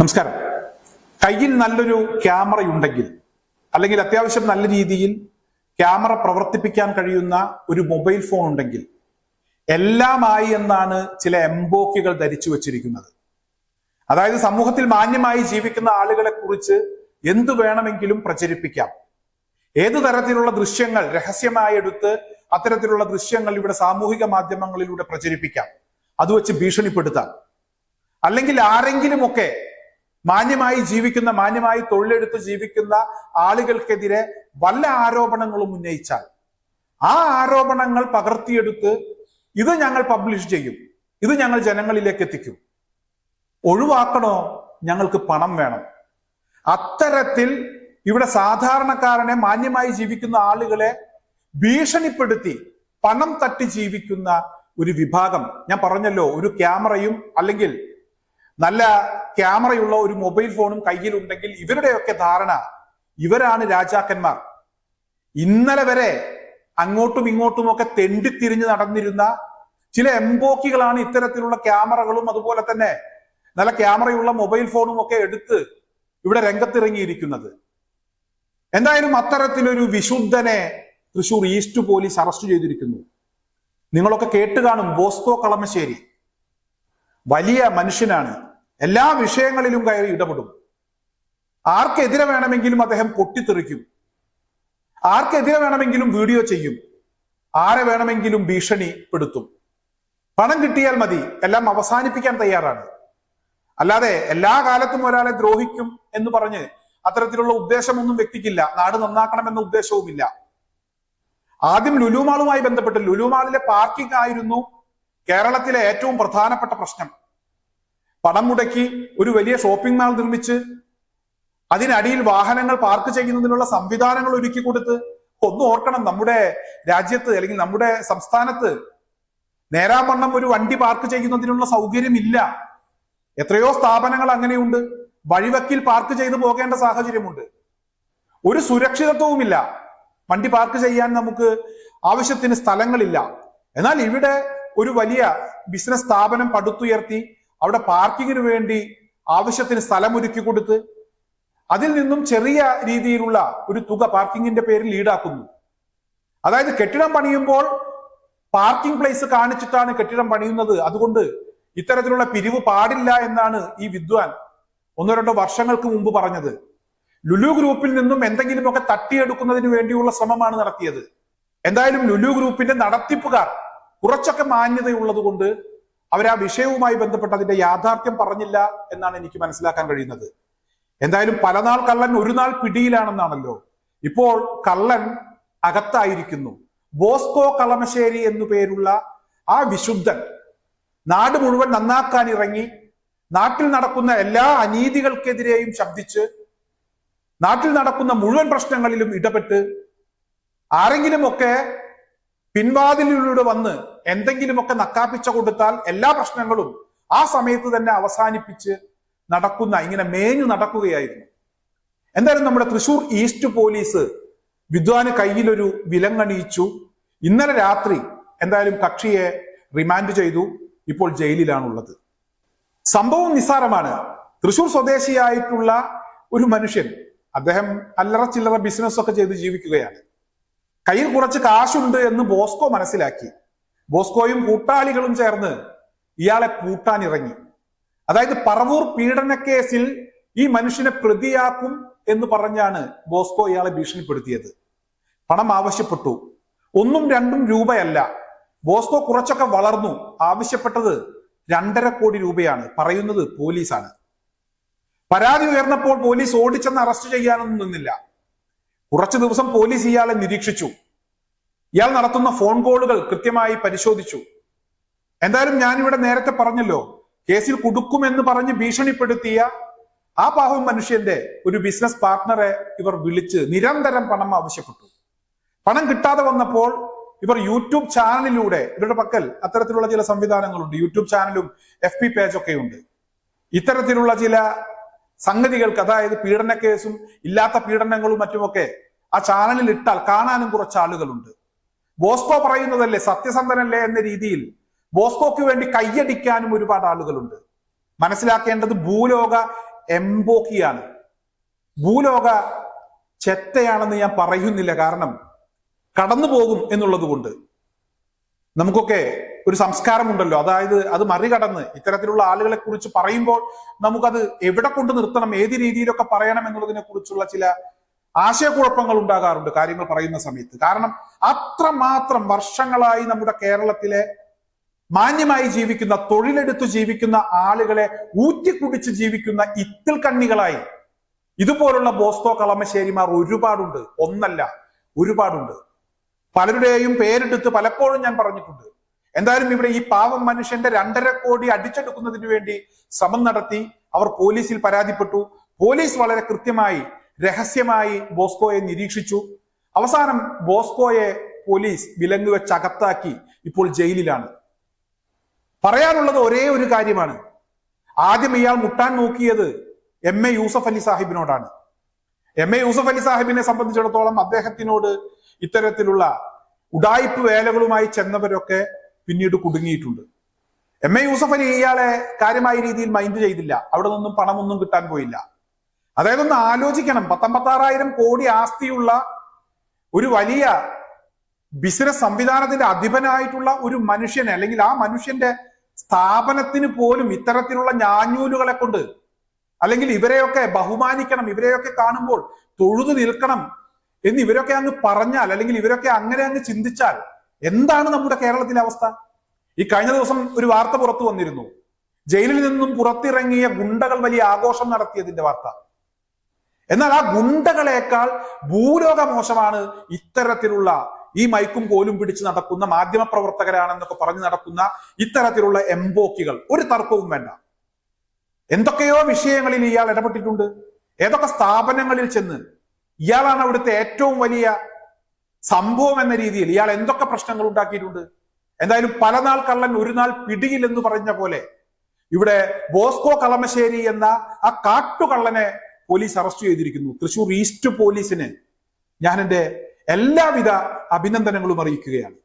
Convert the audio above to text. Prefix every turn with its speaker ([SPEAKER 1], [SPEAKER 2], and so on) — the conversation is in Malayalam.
[SPEAKER 1] നമസ്കാരം. കയ്യിൽ നല്ലൊരു ക്യാമറ ഉണ്ടെങ്കിൽ അല്ലെങ്കിൽ അത്യാവശ്യം നല്ല രീതിയിൽ ക്യാമറ പ്രവർത്തിപ്പിക്കാൻ കഴിയുന്ന ഒരു മൊബൈൽ ഫോൺ ഉണ്ടെങ്കിൽ എല്ലാമായി എന്നാണ് ചില എംബോക്കുകൾ ധരിച്ചു വച്ചിരിക്കുന്നത്. അതായത് സമൂഹത്തിൽ മാന്യമായി ജീവിക്കുന്ന ആളുകളെ കുറിച്ച് എന്തു വേണമെങ്കിലും പ്രചരിപ്പിക്കാം. ഏതു തരത്തിലുള്ള ദൃശ്യങ്ങൾ രഹസ്യമായി എടുത്ത് അത്തരത്തിലുള്ള ദൃശ്യങ്ങൾ ഇവിടെ സാമൂഹിക മാധ്യമങ്ങളിലൂടെ പ്രചരിപ്പിക്കാം. അത് വെച്ച് ഭീഷണിപ്പെടുത്താം. അല്ലെങ്കിൽ ആരെങ്കിലുമൊക്കെ മാന്യമായി ജീവിക്കുന്ന മാന്യമായി തൊഴിലെടുത്ത് ജീവിക്കുന്ന ആളുകൾക്കെതിരെ വല്ല ആരോപണങ്ങളും ഉന്നയിച്ചാൽ ആ ആരോപണങ്ങൾ പകർത്തിയെടുത്ത് ഇത് ഞങ്ങൾ പബ്ലിഷ് ചെയ്യും. ഇത് ഞങ്ങൾ ജനങ്ങളിലേക്ക് എത്തിക്കും. ഒഴിവാക്കണോ? ഞങ്ങൾക്ക് പണം വേണം. അത്തരത്തിൽ ഇവിടെ സാധാരണക്കാരനെ മാന്യമായി ജീവിക്കുന്ന ആളുകളെ ഭീഷണിപ്പെടുത്തി പണം തട്ടി ജീവിക്കുന്ന ഒരു വിഭാഗം. ഞാൻ പറഞ്ഞല്ലോ ഒരു ക്യാമറയും അല്ലെങ്കിൽ നല്ല ക്യാമറയുള്ള ഒരു മൊബൈൽ ഫോണും കയ്യിലുണ്ടെങ്കിൽ ഇവരുടെയൊക്കെ ധാരണ ഇവരാണ് രാജാക്കന്മാർ. ഇന്നലെ വരെ അങ്ങോട്ടും ഇങ്ങോട്ടും ഒക്കെ തെണ്ടിത്തിരിഞ്ഞ് നടന്നിരുന്ന ചില എംബോക്കികളാണ് ഇത്തരത്തിലുള്ള ക്യാമറകളും അതുപോലെ തന്നെ നല്ല ക്യാമറയുള്ള മൊബൈൽ ഫോണും ഒക്കെ എടുത്ത് ഇവിടെ രംഗത്തിറങ്ങിയിരിക്കുന്നത്. എന്തായാലും അത്തരത്തിലൊരു വിശുദ്ധനെ തൃശൂർ ഈസ്റ്റ് പോലീസ് അറസ്റ്റ് ചെയ്തിരിക്കുന്നു. നിങ്ങളൊക്കെ കേട്ട് കാണും ബോസ്കോ കളമശ്ശേരി. വലിയ മനുഷ്യനാണ്. എല്ലാ വിഷയങ്ങളിലും കയറി ഇടപെടും. ആർക്കെതിരെ വേണമെങ്കിലും അദ്ദേഹം പൊട്ടിത്തെറിക്കും. ആർക്കെതിരെ വേണമെങ്കിലും വീഡിയോ ചെയ്യും. ആരെ വേണമെങ്കിലും ഭീഷണിപ്പെടുത്തും. പണം കിട്ടിയാൽ മതി. എല്ലാം അവസാനിപ്പിക്കാൻ തയ്യാറാണ്. അല്ലാതെ എല്ലാ കാലത്തും ഒരാളെ ദ്രോഹിക്കും എന്ന് പറഞ്ഞ് അത്തരത്തിലുള്ള ഉദ്ദേശമൊന്നും വ്യക്തിക്കില്ല. നാട് നന്നാക്കണമെന്ന ഉദ്ദേശവുമില്ല. ആദ്യം ലുലുമാളുമായി ബന്ധപ്പെട്ട് ലുലുമാളിലെ പാർക്കിംഗ് ആയിരുന്നു കേരളത്തിലെ ഏറ്റവും പ്രധാനപ്പെട്ട പ്രശ്നം. പണം മുടക്കി ഒരു വലിയ ഷോപ്പിംഗ് മാൾ നിർമ്മിച്ച് അതിനടിയിൽ വാഹനങ്ങൾ പാർക്ക് ചെയ്യുന്നതിനുള്ള സംവിധാനങ്ങൾ ഒരുക്കി കൊടുത്ത് ഒന്ന് ഓർക്കണം നമ്മുടെ രാജ്യത്ത് അല്ലെങ്കിൽ നമ്മുടെ സംസ്ഥാനത്ത് നേരാമണ്ണം ഒരു വണ്ടി പാർക്ക് ചെയ്യുന്നതിനുള്ള സൗകര്യമില്ല. എത്രയോ സ്ഥാപനങ്ങൾ അങ്ങനെയുണ്ട്. വഴിവക്കിൽ പാർക്ക് ചെയ്തു പോകേണ്ട സാഹചര്യമുണ്ട്. ഒരു സുരക്ഷിതത്വവുമില്ല. വണ്ടി പാർക്ക് ചെയ്യാൻ നമുക്ക് ആവശ്യത്തിന് സ്ഥലങ്ങളില്ല. എന്നാൽ ഇവിടെ ഒരു വലിയ ബിസിനസ് സ്ഥാപനം പടുത്തുയർത്തി അവിടെ പാർക്കിങ്ങിന് വേണ്ടി ആവശ്യത്തിന് സ്ഥലം ഒരുക്കി കൊടുത്ത് അതിൽ നിന്നും ചെറിയ രീതിയിലുള്ള ഒരു തുക പാർക്കിങ്ങിന്റെ പേരിൽ ഈടാക്കുന്നു. അതായത് കെട്ടിടം പണിയുമ്പോൾ പാർക്കിംഗ് പ്ലേസ് കാണിച്ചിട്ടാണ് കെട്ടിടം പണിയുന്നത്. അതുകൊണ്ട് ഇത്തരത്തിലുള്ള പിരിവ് പാടില്ല എന്നാണ് ഈ വിദ്വാൻ ഒന്നോ രണ്ടോ വർഷങ്ങൾക്ക് മുമ്പ് പറഞ്ഞത്. ലുലു ഗ്രൂപ്പിൽ നിന്നും എന്തെങ്കിലുമൊക്കെ തട്ടിയെടുക്കുന്നതിന് വേണ്ടിയുള്ള ശ്രമമാണ് നടത്തിയത്. എന്തായാലും ലുലു ഗ്രൂപ്പിന്റെ നടത്തിപ്പുകാർ കുറച്ചൊക്കെ മാന്യതയുള്ളത് കൊണ്ട് അവർ ആ വിഷയവുമായി ബന്ധപ്പെട്ട് അതിന്റെ യാഥാർത്ഥ്യം പറഞ്ഞില്ല എന്നാണ് എനിക്ക് മനസ്സിലാക്കാൻ കഴിയുന്നത്. എന്തായാലും പല നാൾ കള്ളൻ ഒരു നാൾ പിടിയിലാണെന്നാണല്ലോ. ഇപ്പോൾ കള്ളൻ അകത്തായിരിക്കുന്നു. ബോസ്കോ കളമശ്ശേരി എന്നു പേരുള്ള ആ വിശുദ്ധൻ നാട് മുഴുവൻ നന്നാക്കാൻ ഇറങ്ങി നാട്ടിൽ നടക്കുന്ന എല്ലാ അനീതികൾക്കെതിരെയും ശബ്ദിച്ച് നാട്ടിൽ നടക്കുന്ന മുഴുവൻ പ്രശ്നങ്ങളിലും ഇടപെട്ട് ആരെങ്കിലുമൊക്കെ പിൻവാതിലിലൂടെ വന്ന് എന്തെങ്കിലുമൊക്കെ നക്കാപ്പിച്ച കൊടുത്താൽ എല്ലാ പ്രശ്നങ്ങളും ആ സമയത്ത് തന്നെ അവസാനിപ്പിച്ച് നടക്കുന്ന ഇങ്ങനെ മേഞ്ഞു നടക്കുകയായിരുന്നു. എന്തായാലും നമ്മുടെ തൃശൂർ ഈസ്റ്റ് പോലീസ് വിദ്വാന് കയ്യിലൊരു വിലങ്ങണിയിച്ചു. ഇന്നലെ രാത്രി എന്തായാലും കക്ഷിയെ റിമാൻഡ് ചെയ്തു. ഇപ്പോൾ ജയിലിലാണുള്ളത്. സംഭവം നിസ്സാരമാണ്. തൃശൂർ സ്വദേശിയായിട്ടുള്ള ഒരു മനുഷ്യൻ അദ്ദേഹം അല്ലറ ചില്ലറ ബിസിനസ് ഒക്കെ ചെയ്ത് ജീവിക്കുകയാണ്. കയ്യിൽ കുറച്ച് കാശുണ്ട് എന്ന് ബോസ്കോ മനസ്സിലാക്കി. ബോസ്കോയും കൂട്ടാളികളും ചേർന്ന് ഇയാളെ പൂട്ടാൻ ഇറങ്ങി. അതായത് പറവൂർ പീഡന കേസിൽ ഈ മനുഷ്യനെ പ്രതിയാക്കും എന്ന് പറഞ്ഞാണ് ബോസ്കോ ഇയാളെ ഭീഷണിപ്പെടുത്തിയത്. പണം ആവശ്യപ്പെട്ടു. ഒന്നും രണ്ടും രൂപയല്ല. ബോസ്കോ കുറച്ചൊക്കെ വളർന്നു. ആവശ്യപ്പെട്ടത് രണ്ടര കോടി രൂപയാണ്. പറയുന്നത് പോലീസാണ്. പരാതി ഉയർന്നപ്പോൾ പോലീസ് ഓടിച്ചെന്ന് അറസ്റ്റ് ചെയ്യാനൊന്നും നിന്നില്ല. കുറച്ചു ദിവസം പോലീസ് ഇയാളെ നിരീക്ഷിച്ചു. ഇയാൾ നടത്തുന്ന ഫോൺ കോളുകൾ കൃത്യമായി പരിശോധിച്ചു. എന്തായാലും ഞാനിവിടെ നേരത്തെ പറഞ്ഞല്ലോ കേസിൽ കുടുക്കുമെന്ന് പറഞ്ഞ് ഭീഷണിപ്പെടുത്തിയ ആ പാവം മനുഷ്യന്റെ ഒരു ബിസിനസ് പാർട്ട്ണറെ ഇവർ വിളിച്ച് നിരന്തരം പണം ആവശ്യപ്പെട്ടു. പണം കിട്ടാതെ വന്നപ്പോൾ ഇവർ യൂട്യൂബ് ചാനലിലൂടെ ഇവരുടെ പക്കൽ അത്തരത്തിലുള്ള ചില സംവിധാനങ്ങളുണ്ട് യൂട്യൂബ് ചാനലും എഫ് പി പേജൊക്കെ ഉണ്ട് ഇത്തരത്തിലുള്ള ചില സംഗതികൾക്ക് അതായത് പീഡന കേസും ഇല്ലാത്ത പീഡനങ്ങളും മറ്റുമൊക്കെ ആ ചാനലിൽ ഇട്ടാൽ കാണാനും കുറച്ച് ആളുകളുണ്ട്. ബോസ്കോ പറയുന്നതല്ലേ സത്യസന്ധനല്ലേ എന്ന രീതിയിൽ ബോസ്കോക്ക് വേണ്ടി കയ്യടിക്കാനും ഒരുപാട് ആളുകളുണ്ട്. മനസ്സിലാക്കേണ്ടത് ഭൂലോക എംബോക്കിയാണ്. ഭൂലോക ചെറ്റയാണെന്ന് ഞാൻ പറയുന്നില്ല കാരണം കടന്നു പോകും എന്നുള്ളത് കൊണ്ട് നമുക്കൊക്കെ ഒരു സംസ്കാരമുണ്ടല്ലോ. അതായത് അത് മറികടന്ന് ഇത്തരത്തിലുള്ള ആളുകളെ കുറിച്ച് പറയുമ്പോൾ നമുക്കത് എവിടെ കൊണ്ട് നിർത്തണം? ഏത് രീതിയിലൊക്കെ പറയണം എന്നുള്ളതിനെ കുറിച്ചുള്ള ചില ആശയക്കുഴപ്പങ്ങൾ ഉണ്ടാകാറുണ്ട് കാര്യങ്ങൾ പറയുന്ന സമയത്ത്. കാരണം അത്രമാത്രം വർഷങ്ങളായി നമ്മുടെ കേരളത്തിലെ മാന്യമായി ജീവിക്കുന്ന തൊഴിലെടുത്ത് ജീവിക്കുന്ന ആളുകളെ ഊറ്റിക്കുടിച്ച് ജീവിക്കുന്ന ഇത്തിൽ കണ്ണികളായി ഇതുപോലുള്ള ബോസ്തോ കളമശ്ശേരിമാർ ഒരുപാടുണ്ട്. ഒന്നല്ല ഒരുപാടുണ്ട്. പലരുടെയും പേരെടുത്ത് പലപ്പോഴും ഞാൻ പറഞ്ഞിട്ടുണ്ട്. എന്തായാലും ഇവിടെ ഈ പാവം മനുഷ്യന്റെ രണ്ടര കോടി അടിച്ചെടുക്കുന്നതിന് വേണ്ടി ശ്രമം നടത്തി അവർ പോലീസിൽ പരാതിപ്പെട്ടു. പോലീസ് വളരെ കൃത്യമായി രഹസ്യമായി ബോസ്കോയെ നിരീക്ഷിച്ചു. അവസാനം ബോസ്കോയെ പോലീസ് വിലങ്ങ് വെച്ച് അകത്താക്കി ഇപ്പോൾ ജയിലിലാണ്. പറയാനുള്ളത് ഒരേ ഒരു കാര്യമാണ്. ആദ്യം ഇയാൾ മുട്ടാൻ നോക്കിയത് എം എ യൂസഫ് അലി സാഹിബിനോടാണ്. എം എ യൂസഫ് അലി സാഹിബിനെ സംബന്ധിച്ചിടത്തോളം അദ്ദേഹത്തിനോട് ഇത്തരത്തിലുള്ള ഉഡായിപ്പ് വേലകളുമായി ചെന്നവരൊക്കെ പിന്നീട് കുടുങ്ങിയിട്ടുണ്ട്. എം എ യൂസഫ് അലി ഇയാളെ കാര്യമായ രീതിയിൽ മൈൻഡ് ചെയ്തില്ല. അവിടെ നിന്നും പണമൊന്നും കിട്ടാൻ പോയില്ല. അതായത് ഒന്ന് ആലോചിക്കണം. പത്തൊമ്പത്താറായിരം കോടി ആസ്തിയുള്ള ഒരു വലിയ ബിസിനസ് സംവിധാനത്തിന്റെ അധിപനായിട്ടുള്ള ഒരു മനുഷ്യനെ അല്ലെങ്കിൽ ആ മനുഷ്യന്റെ സ്ഥാപനത്തിന് പോലും ഇത്തരത്തിലുള്ള ഞാഞ്ഞൂലുകളെ കൊണ്ട് അല്ലെങ്കിൽ ഇവരെയൊക്കെ ബഹുമാനിക്കണം ഇവരെയൊക്കെ കാണുമ്പോൾ തൊഴുതു നിൽക്കണം എന്ന് ഇവരൊക്കെ അങ്ങ് പറഞ്ഞാൽ അല്ലെങ്കിൽ ഇവരൊക്കെ അങ്ങനെ അങ്ങ് ചിന്തിച്ചാൽ എന്താണ് നമ്മുടെ കേരളത്തിലെ അവസ്ഥ? ഈ കഴിഞ്ഞ ദിവസം ഒരു വാർത്ത പുറത്തു വന്നിരുന്നു. ജയിലിൽ നിന്നും പുറത്തിറങ്ങിയ ഗുണ്ടകൾ വലിയ ആഘോഷം നടത്തിയതിന്റെ വാർത്ത. എന്നാൽ ആ ഗുണ്ടകളേക്കാൾ ഭൂലോക മോശമാണ് ഇത്തരത്തിലുള്ള ഈ മൈക്കും കോലും പിടിച്ച് നടക്കുന്ന മാധ്യമ പ്രവർത്തകരാണെന്നൊക്കെ പറഞ്ഞു നടക്കുന്ന ഇത്തരത്തിലുള്ള എംബോക്കികൾ. ഒരു തർക്കവും വേണ്ട. എന്തൊക്കെയോ വിഷയങ്ങളിൽ ഇയാൾ ഇടപെട്ടിട്ടുണ്ട്. ഏതൊക്കെ സ്ഥാപനങ്ങളിൽ ചെന്ന് ഇയാളാണ് അവിടുത്തെ ഏറ്റവും വലിയ സംഭവം എന്ന രീതിയിൽ ഇയാൾ എന്തൊക്കെ പ്രശ്നങ്ങൾ ഉണ്ടാക്കിയിട്ടുണ്ട്? എന്തായാലും പല നാൾ കള്ളൻ ഒരു നാൾ പിടിയില്ലെന്ന് പറഞ്ഞ പോലെ ഇവിടെ ബോസ്കോ കളമശ്ശേരി എന്ന ആ കാട്ടുകള്ളനെ പോലീസ് അറസ്റ്റ് ചെയ്തിരിക്കുന്നു. തൃശൂർ ഈസ്റ്റ് പോലീസിന് ഞാൻ എന്റെ എല്ലാവിധ അഭിനന്ദനങ്ങളും അറിയിക്കുകയാണ്.